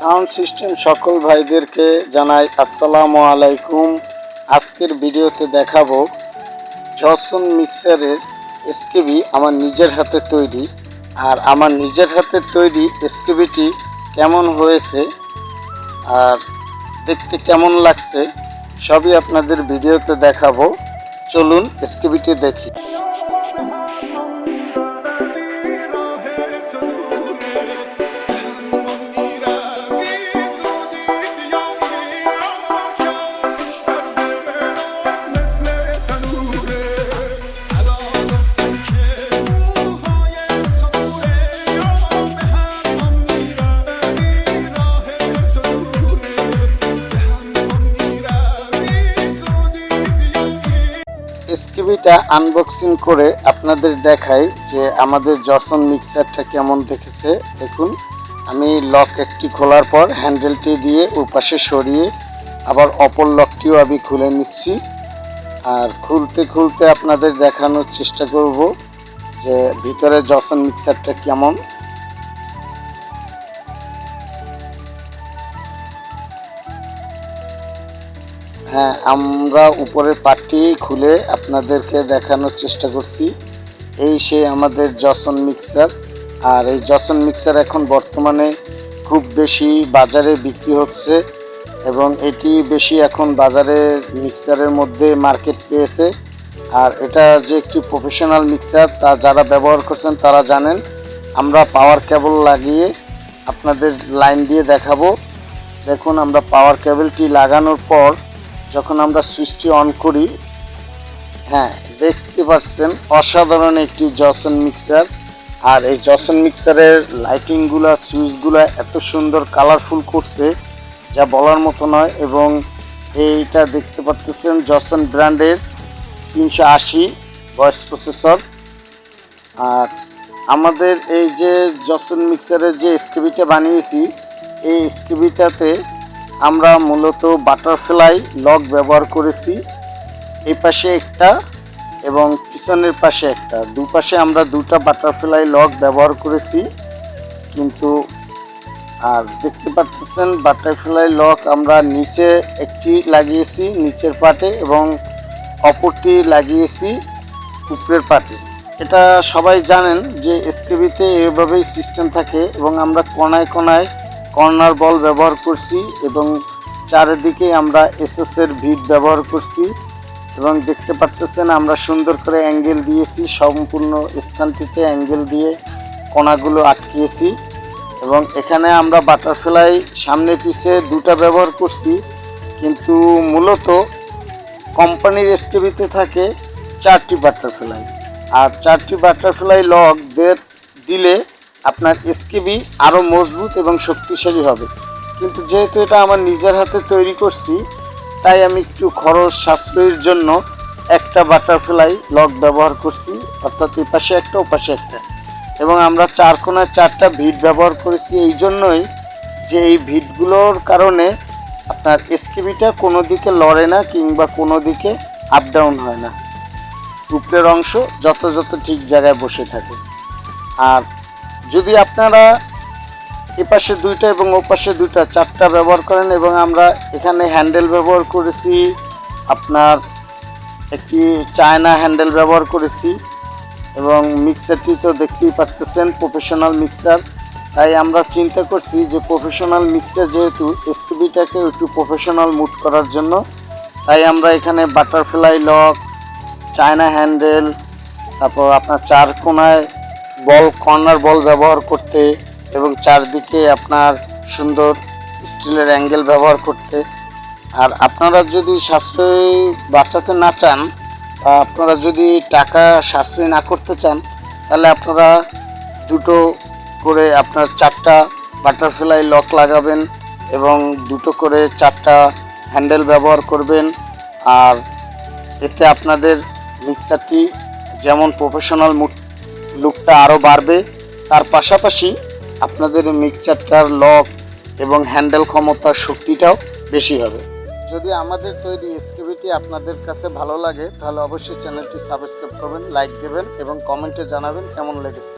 Sound system সকল ভাইদেরকে জানাই আসসালামু আলাইকুম। আজকের ভিডিওতে দেখাবো জসন মিক্সারের এসকেবি আমার নিজের হাতে তৈরি। আর আমার নিজের হাতে তৈরি এসকেবিটি কেমন হয়েছে আর দেখতে কেমন লাগছে, সবই আপনাদের ভিডিওতে দেখাবো। চলুন এসকেবিটি দেখি। এসকিবিটা আনবক্সিং করে আপনাদের দেখাই যে আমাদের জসন মিক্সারটা কেমন দেখেছে। দেখুন, আমি লক একটি খোলার পর হ্যান্ডেলটি দিয়ে ওপাশে সরিয়ে আবার অপর লকটিও আমি খুলে নিচ্ছি। আর খুলতে খুলতে আপনাদের দেখানোর চেষ্টা করব যে ভিতরে জসন মিক্সারটা কেমন। হ্যাঁ আমরা উপরের পাটটি খুলে আপনাদেরকে দেখানোর চেষ্টা করছি। এই সে আমাদের জসন মিক্সার। আর এই জসন মিক্সার এখন বর্তমানে খুব বেশি বাজারে বিক্রি হচ্ছে এবং এটি বেশি এখন বাজারে মিক্সারের মধ্যে মার্কেট পেয়েছে। আর এটা যে একটি প্রফেশনাল মিক্সার, তা যারা ব্যবহার করছেন তারা জানেন। আমরা পাওয়ার কেবল লাগিয়ে আপনাদের লাইন দিয়ে দেখাবো। দেখুন, আমরা পাওয়ার কেবলটি লাগানোর পর যখন আমরা সুইচটি অন করি হ্যাঁ দেখতে পাচ্ছেন অসাধারণ একটি জসন মিক্সার। আর এই জসন মিক্সারের লাইটিংগুলো সুইচগুলো এত সুন্দর কালারফুল করছে, যা বলার মতো নয়। এবং এইটা দেখতে পাচ্ছেন জসন ব্র্যান্ডের তিনশো আশি ভয়েস প্রসেসর আর আমাদের এই যে জসন মিক্সারের যে স্কেবিটা বানিয়েছি, এই স্কেবিটাতে আমরা মূলত বাটারফ্লাই লক ব্যবহার করেছি। এই পাশে একটা এবং পিছনের পাশে একটা। দুপাশে আমরা দুটা বাটারফ্লাই লক ব্যবহার করেছি। কিন্তু আর দেখতে পাচ্ছেন বাটারফ্লাই লক আমরা নিচে একটি লাগিয়েছি, নিচের পাটে এবং অপরটি লাগিয়েছি উপরের পাটে। এটা সবাই জানেন যে এসকেবিতে এভাবেই সিস্টেম থাকে এবং আমরা কোনায় কোনায় কর্নার বল ব্যবহার করছি এবং চারিদিকে আমরা এসএস এর ভিট ব্যবহার করছি এবং দেখতে পাচ্ছেন আমরা সুন্দর করে অ্যাঙ্গেল দিয়েছি, সম্পূর্ণ স্থানটিতে অ্যাঙ্গেল দিয়ে কণাগুলো আটকিয়েছি এবং এখানে আমরা বাটারফ্লাই সামনে পিছে দুটা ব্যবহার করছি, কিন্তু মূলত কোম্পানির এসকেবিতে থাকে চারটি বাটারফ্লাই। আর চারটি বাটারফ্লাই লক দের দিলে আপনার এসকেবি আরও মজবুত এবং শক্তিশালী হবে। কিন্তু যেহেতু এটা আমার নিজের হাতে তৈরি করছি, তাই আমি একটু খরচ সাশ্রয়ের জন্য একটা বাটারফ্লাই লক ব্যবহার করছি, অর্থাৎ এই পাশে একটা, ও পাশে একটা। এবং আমরা চার কোনায় চারটা ভিট ব্যবহার করেছি, এই জন্যই যে এই ভিটগুলোর কারণে আপনার এসকেবিটা কোনো দিকে লড়ে না কিংবা কোনো দিকে আপ ডাউন হয় না। উপরের অংশ যথাযথ ঠিক জায়গায় বসে থাকে। আর যদি আপনারা এপাশে দুইটা এবং ওপাশে দুইটা চারটা ব্যবহার করেন এবং আমরা এখানে হ্যান্ডেল ব্যবহার করেছি, আপনার একটি চায়না হ্যান্ডেল ব্যবহার করেছি এবং মিক্সারটি তো দেখতেই পারতেছেন প্রফেশনাল মিক্সার তাই আমরা চিন্তা করছি যে প্রফেশনাল মিক্সার যেহেতু এসটিভিটাকে একটু প্রফেশনাল মুড করার জন্য, তাই আমরা এখানে বাটারফ্লাই লক চায়না হ্যান্ডেল, তারপর আপনার চার কোনায় বল, কর্নার বল ব্যবহার করতে এবং চারদিকে আপনার সুন্দর স্টিলের অ্যাঙ্গেল ব্যবহার করতে। আর আপনারা যদি সাশ্রয় বাঁচাতে না চান আপনারা যদি টাকা সাশ্রয় না করতে চান, তাহলে আপনারা দুটো করে আপনার চারটা বাটারফ্লাই লক লাগাবেন এবং দুটো করে চারটা হ্যান্ডেল ব্যবহার করবেন। আর এতে আপনাদের মিক্সারটি যেমন প্রফেশনাল লুকটা আরও বাড়বে। তার পাশাপাশি আপনাদের মিক্সারটার লক এবং হ্যান্ডেল ক্ষমতার শক্তিটাও বেশি হবে। যদি আমাদের তৈরি এসকেবিটি আপনাদের কাছে ভালো লাগে, তাহলে অবশ্যই চ্যানেলটি সাবস্ক্রাইব করবেন লাইক দেবেন এবং কমেন্টে জানাবেন কেমন লেগেছে।